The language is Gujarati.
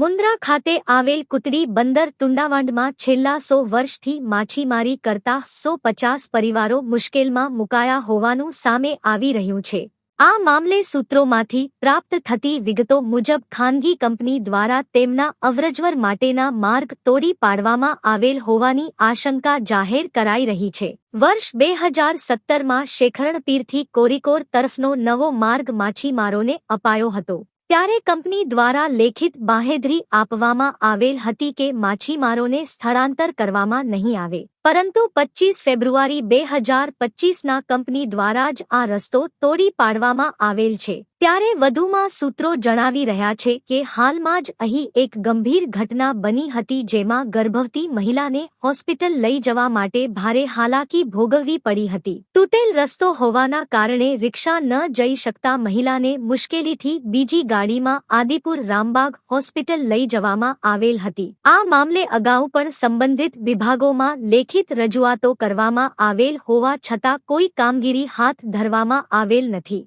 મુન્દ્રા ખાતે આવેલ કુતડી બંદર તુંડાવાંડમાં છેલ્લા સો વર્ષથી માછીમારી કરતા સો પચાસ પરિવારો મુશ્કેલમાં મુકાયા હોવાનું સામે આવી રહ્યું છે. આ મામલે સૂત્રોમાંથી પ્રાપ્ત થતી વિગતો મુજબ ખાનગી કંપની દ્વારા તેમના અવરજવર માટેના માર્ગ તોડી પાડવામાં આવેલ હોવાની આશંકા જાહેર કરાઈ રહી છે. વર્ષ બે હજાર સત્તરમાં શેખરણપીરથી કોરીકોર તરફનો નવો માર્ગ માછીમારોને અપાયો હતો. ત્યારે કંપની દ્વારા લેખિત બાહેધરી આપવામાં આવેલ હતી કે માછીમારોને સ્થળાંતર કરવામાં નહીં આવે. પરંતુ પચીસ ફેબ્રુઆરી બે હજાર પચીસના કંપની દ્વારા જ આ રસ્તો તોડી પાડવામાં આવેલ છે. ત્યારે વધુમાં સૂત્રો જણાવી રહ્યા છે કે હાલમાં જ અહીં એક ગંભીર ઘટના બની હતી જેમાં ગર્ભવતી મહિલાને હોસ્પિટલ લઈ જવા માટે ભારે હાલાકી ભોગવવી પડી હતી. તૂટેલ રસ્તો હોવાના કારણે રિક્ષા ન જઈ શકતા મહિલાને મુશ્કેલીથી બીજી ગાડીમાં આદિપુર રામબાગ હોસ્પિટલ લઈ જવામાં આવેલ હતી. આ મામલે અગાઉ પણ સંબંધિત વિભાગોમાં લેખિત રજૂઆતો કરવામાં આવેલ હોવા છતાં કોઈ કામગીરી હાથ ધરવામાં આવેલ નથી.